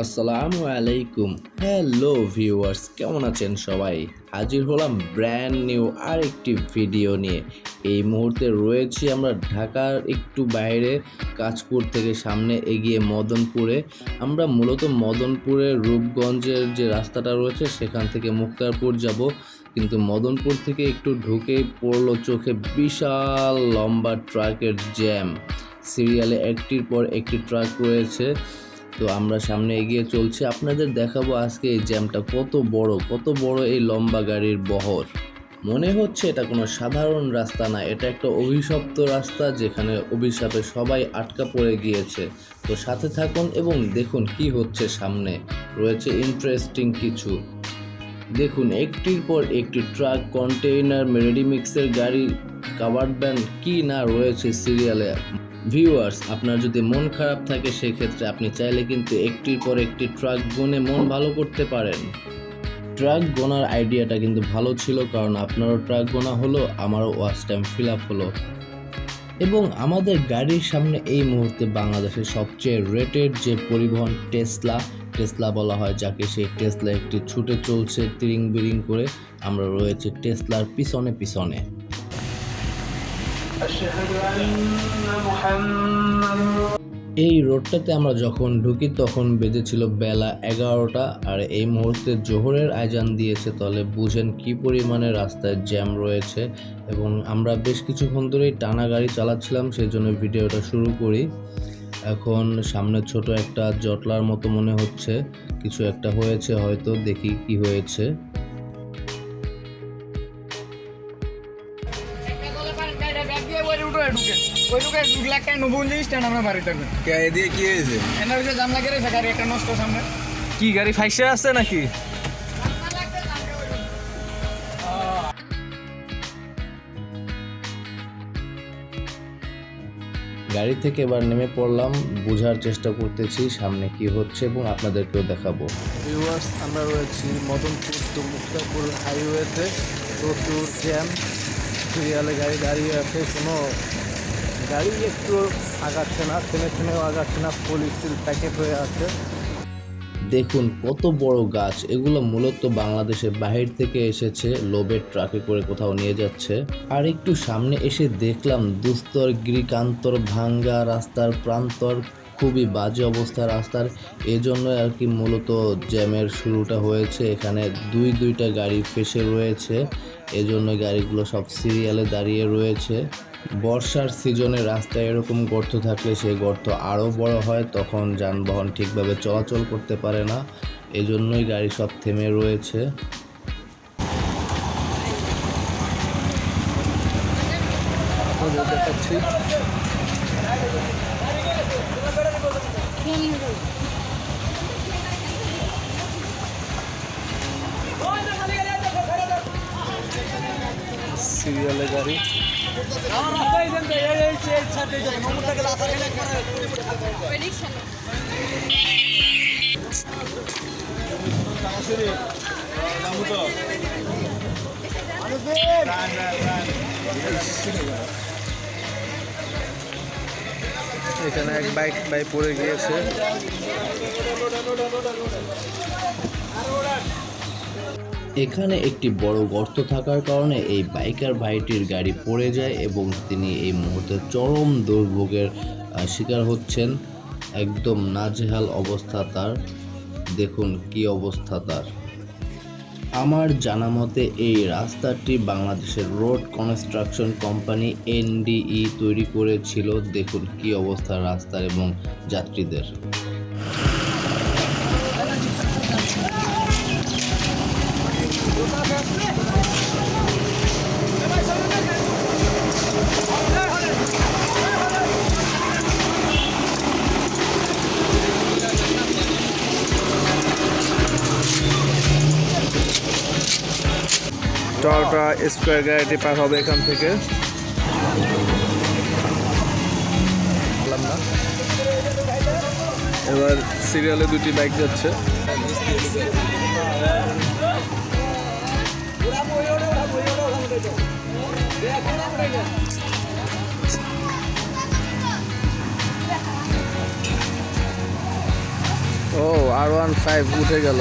আসসালামু আলাইকুম। Hello viewers কেমন আছেন সবাই? হাজির হলাম ব্র্যান্ড নিউ আরেকটি ভিডিও নিয়ে। এই মুহূর্তে রয়েছি আমরা ঢাকার একটু বাইরে কাজপুর থেকে সামনে এগিয়ে মদনপুরে। আমরা মূলত মদনপুরের রূপগঞ্জের যে রাস্তাটা রয়েছে, সেখান থেকে মুক্তারপুর যাব। কিন্তু মদনপুর থেকে একটু ঢুকেই পড়ল চোখে বিশাল লম্বা ট্রাকের জ্যাম সিরিয়ালে একটির পর একটি ট্রাক রয়েছে। তো আমরা সামনে এগিয়ে চলছি। আপনাদের দেখাবো আজকে এই জ্যামটা কত বড় কত বড় এই লম্বা গাড়ির বহর। মনে হচ্ছে এটা কোনো সাধারণ রাস্তা না, এটা একটা অভিশপ্ত রাস্তা যেখানে অভিশাপে সবাই আটকা পড়ে গিয়েছে। তো সাথে থাকুন এবং দেখুন কি হচ্ছে সামনে। রয়েছে ইন্টারেস্টিং কিছু। দেখুন, একটির পর একটি ট্রাক কন্টেইনার রেডিমিক্সের গাড়ি কাভার ব্যান্ড কি না রয়েছে সিরিয়ালে ভিউয়ার্স আপনার যদি মন খারাপ থাকে, সেক্ষেত্রে আপনি চাইলে কিন্তু একটির পর একটি ট্রাক গুনে মন ভালো করতে পারেন। ট্রাক গোনার আইডিয়াটা কিন্তু ভালো ছিল কারণ আপনারও ট্রাক গোনা হলো, আমারও ওয়াচ টাইম ফিল আপ হলো। এবং আমাদের গাড়ির সামনে এই মুহূর্তে বাংলাদেশের সবচেয়ে রেটেড যে পরিবহন টেসলা টেসলা বলা হয়, যাকে সেই টেসলা একটি ছুটে চলছে তিরিং বিরিং করে, আমরা রয়েছে টেসলার পিছনে পিছনে এই রোডটাতে আমরা যখন ঢুকি, তখন বেজেছিল বেলা এগারোটা, আর এই মুহূর্তে জোহরের আয়োজন দিয়েছে তাহলে বুঝেন কি পরিমাণে রাস্তায় জ্যাম রয়েছে এবং আমরা বেশ কিছুক্ষণ ধরেই টানা গাড়ি চালাচ্ছিলাম সেই জন্য ভিডিওটা শুরু করি। এখন সামনে ছোট একটা জটলার মতো মনে হচ্ছে, কিছু একটা হয়েছে, হয়তো দেখি কি হয়েছে। দিয়ে ওই রুটে ঢুকে। ওই রুটে ঢুকলে একটা নবুন জিনিস স্ট্যান্ড আমরা বাড়ি থাকবেন কে দিয়ে কি হয়েছে? এনার হচ্ছে জানলা গেলে গাড়ি একটা নষ্ট সামনে। কি গাড়ি ফাইসে আছে নাকি? গাড়ি থেকে এবার নেমে পড়লাম। বোঝার চেষ্টা করতেছি সামনে কি হচ্ছে এবং আপনাদেরকেও দেখাবো। ভিউয়ার্স আমরা রয়েছি মদনপুর টু মুক্তাপুর হাইওয়েতে প্রচুর জ্যাম সিরিয়ালে গাড়ি দাঁড়িয়ে আছে, কোনো গাড়ি একটু আগাচ্ছে না, থেমে থেমেও আগাচ্ছে না পুলিশ প্যাকেট হয়ে আছে। দেখুন কত বড় গাছ, এগুলো মূলত বাংলাদেশের বাহির থেকে এসেছে লোবের ট্রাকে করে কোথাও নিয়ে যাচ্ছে। আর একটু সামনে এসে দেখলাম, দুস্তর, গিরিকান্তর, ভাঙ্গা, রাস্তার প্রান্তর, খুবই বাজে অবস্থা রাস্তার। এজন্য আর কি মূলত জ্যামের শুরুটা হয়েছে, এখানে দুই দুইটা গাড়ি ফেসে রয়েছে। এজন্য গাড়িগুলো সব সিরিয়ালে দাঁড়িয়ে রয়েছে। বর্ষার সিজনে রাস্তায় এরকম গর্ত থাকলে সেই গর্ত আরও বড় হয়, তখন যানবাহন ঠিকভাবে চলাচল করতে পারে না। এজন্যই গাড়ি সব থেমে রয়েছে। সিরিয়ালে গাড়ি। এখানে এক বাইক বাইক পড়ে গিয়েছে। এখানে একটি বড় গর্ত থাকার কারণে এই বাইকার ভাইটির গাড়ি পড়ে যায় এবং তিনি এই মুহূর্তে চরম দুর্ভোগের শিকার হচ্ছেন। একদম নাজেহাল অবস্থা তার। দেখুন কি অবস্থা তার। আমার জানা মতে এই রাস্তাটি বাংলাদেশের রোড কনস্ট্রাকশন কোম্পানি এনডিই তৈরি করেছিল। দেখুন কি অবস্থা রাস্তার এবং যাত্রীদের। টয়োটা স্কোয়ার গাড়িটি পার হবে এখান থেকে। এবার সিরিয়ালে দুটি বাইক যাচ্ছে। ও আর ওয়ান ফাইভ উঠে গেল।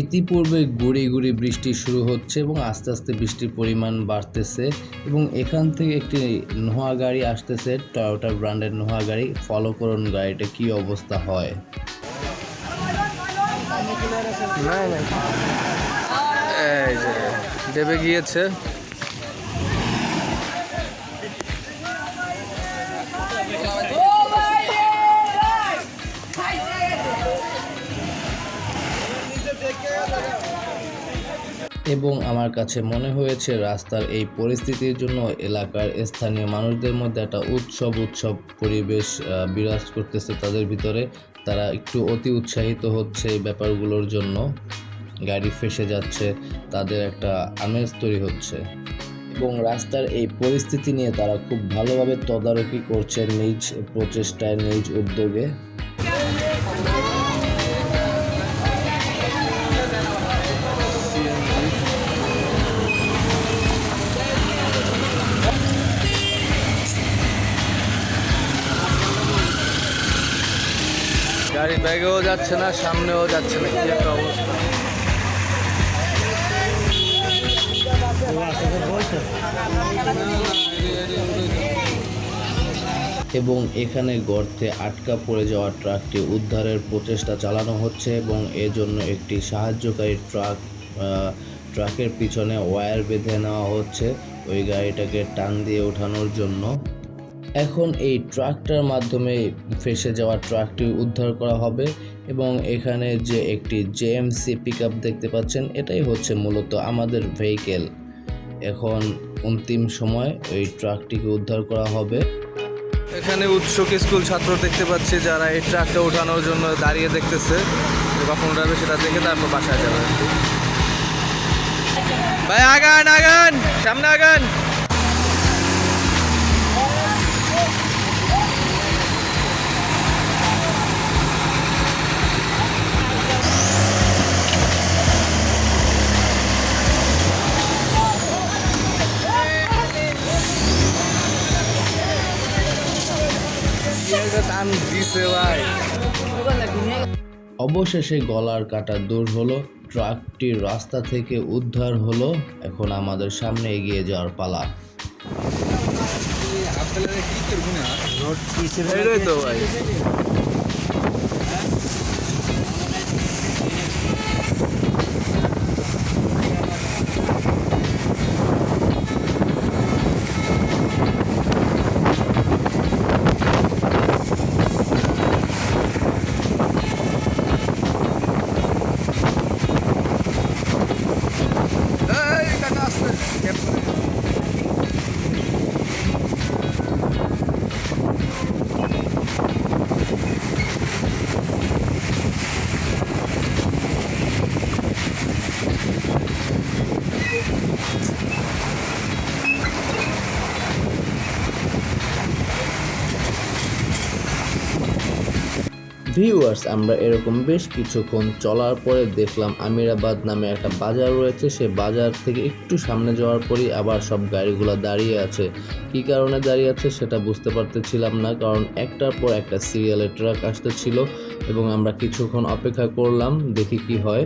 ইতিপূর্বে গুড়ি গুড়ি বৃষ্টি শুরু হচ্ছে এবং আস্তে আস্তে বৃষ্টির পরিমাণ বাড়তেছে এবং এখান থেকে একটি নোহা গাড়ি আসতেছে টয়োটা ব্র্যান্ডের নোহা গাড়ি। ফলো করুন গাড়িটা, কি অবস্থা হয়? এই যে দেবে গিয়েছে। এবং আমার কাছে মনে হয়েছে রাস্তার এই পরিস্থিতির জন্য এলাকার স্থানীয় মানুষদের মধ্যে একটা উৎসব উৎসব পরিবেশ বিরাজ করতেছে তাদের ভিতরে। তারা একটু অতি উৎসাহিত হচ্ছে এই ব্যাপারগুলোর জন্য। গাড়ি ফেসে যাচ্ছে, তাদের একটা আমেজ তৈরি হচ্ছে। এবং রাস্তার এই পরিস্থিতি নিয়ে তারা খুব ভালোভাবে তদারকি করছে নিজ প্রচেষ্টায়, নিজ উদ্যোগে। ব্যাগেও যাচ্ছে না, সামনেও যাচ্ছে না, কি একটা অবস্থা। এবং এখানে গর্তে আটকা পড়ে যাওয়া ট্রাকটি উদ্ধারের প্রচেষ্টা চালানো হচ্ছে এবং এজন্য একটি সাহায্যকারী ট্রাক ট্রাকের পিছনে ওয়্যার বেঁধে নেওয়া হচ্ছে। ওই গাড়িটাকে টান দিয়ে ওঠানোর জন্য। এখন এই ট্রাকটার মাধ্যমে ফেসে যাওয়া ট্রাকটি উদ্ধার করা হবে এবং এখানে যে একটি জেএমসি পিক দেখতে পাচ্ছেন, এটাই হচ্ছে মূলত আমাদের ভেহিকেল এখন অন্তিম সময় ওই ট্রাকটিকে উদ্ধার করা হবে। এখানে উৎসুক স্কুল ছাত্র দেখতে পাচ্ছি যারা এই ট্রাকটা ওঠানোর জন্য দাঁড়িয়ে দেখতেছে। কখন উঠাবে, সেটা দেখে তারপর বাসায় যাবে। ভাই, আগান আগান! সামনে আগান! অবশেষে গলার কাটা দূর হলো, ট্রাকটি রাস্তা থেকে উদ্ধার হলো, এখন আমাদের সামনে এগিয়ে যাওয়ার পালা। এটাই তো ভাই এই কাকা আসছে ভিউয়ার্স আমরা এরকম বেশ কিছুক্ষণ চলার পরে দেখলাম আমিরাবাদ নামে একটা বাজার রয়েছে। সে বাজার থেকে একটু সামনে যাওয়ার পরই আবার সব গাড়িগুলো দাঁড়িয়ে আছে। কী কারণে দাঁড়িয়ে আছে সেটা বুঝতে পারতেছিলাম না কারণ একটার পর একটা সিরিয়ালের ট্রাক আসতেছিল এবং আমরা কিছুক্ষণ অপেক্ষা করলাম দেখি কি হয়।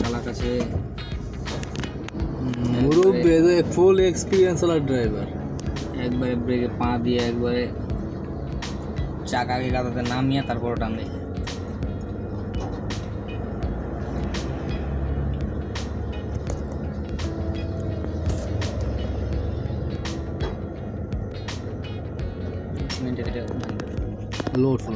চালাক আছে। Full experience driver. একবারে ব্রেকে পা দিয়ে একবারে চাকাকে গাদাতে নামিয়ে তারপর টান দেখি লোড এটা লোডফুল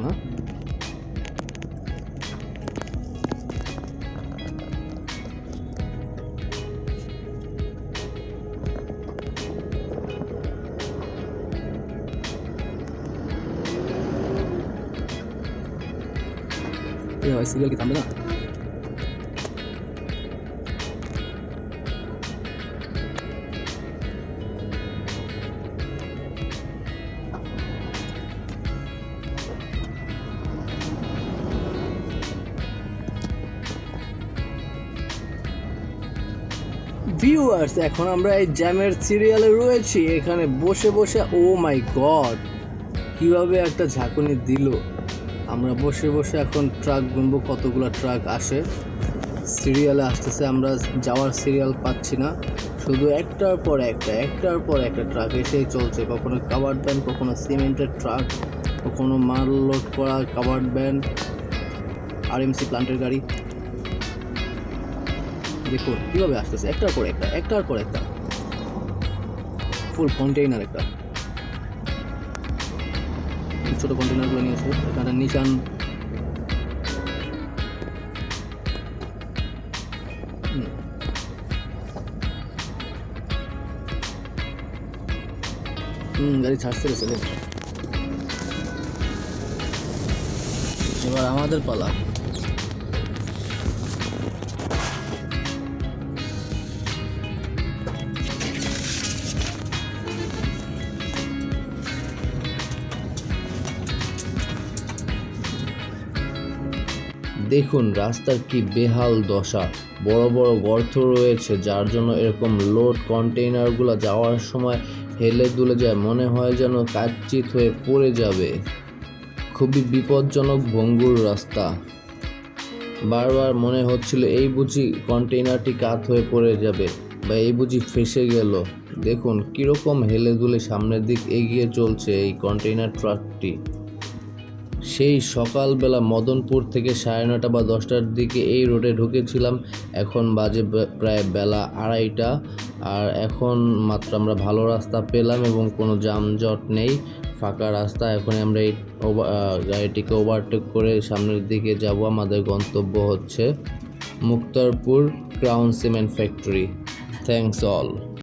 না সিরিয়াল এখন আমরা এই জ্যামের সিরিয়ালে রয়েছি। এখানে বসে বসে ও মাই গড কীভাবে একটা ঝাঁকুনি দিল? আমরা বসে বসে এখন ট্রাক গুনবো, কতগুলো ট্রাক আসে। সিরিয়ালে আসতেছে, আমরা যাওয়ার সিরিয়াল পাচ্ছি না। শুধু একটার পর একটা, একটার পর একটা ট্রাক এসেই চলছে। কখনো কাভার্ড ভ্যান কখনো সিমেন্টের ট্রাক কখনো মাল লোড করা কাভার্ড ভ্যান আরএমসি প্লান্টের গাড়ি। দেখুন, কীভাবে আসতেছে? একটার পর একটা, একটার পর একটা। ফুল কন্টেইনার একটা। ছোটো কন্টেনারগুলো নিয়ে আসবে এখানে নিচান হুম। গাড়ি ছাড়তে গেছে রে। এবার আমাদের পালা দেখুন, রাস্তার কি বেহাল দশা। বড় বড় গর্ত রয়েছে, যার জন্য এরকম লোড কন্টেইনারগুলো যাওয়ার সময় হেলে দুলে যায়, মনে হয় যেন কাচ্চিত হয়ে পড়ে যাবে। খুবই বিপজ্জনক ভঙ্গুর রাস্তা। বারবার মনে হচ্ছিল, এই বুঝি কন্টেইনারটি কাত হয়ে পড়ে যাবে, বা এই বুঝি ফেসে গেল। দেখুন, কীরকম হেলে দুলে সামনের দিক এগিয়ে চলছে এই কন্টেইনার ট্রাকটি। সেই সকালবেলা মদনপুর থেকে সাড়ে নটা বা দশটার দিকে এই রোডে ঢুকেছিলাম। এখন বাজে প্রায় বেলা আড়াইটা। আর এখন মাত্র আমরা ভালো রাস্তা পেলাম এবং কোনো যানজট নেই। ফাঁকা রাস্তা। এখন আমরা এই গাড়িটিকে ওভারটেক করে সামনের দিকে যাব। আমাদের গন্তব্য হচ্ছে Muktarpur crown cement factory. Thanks all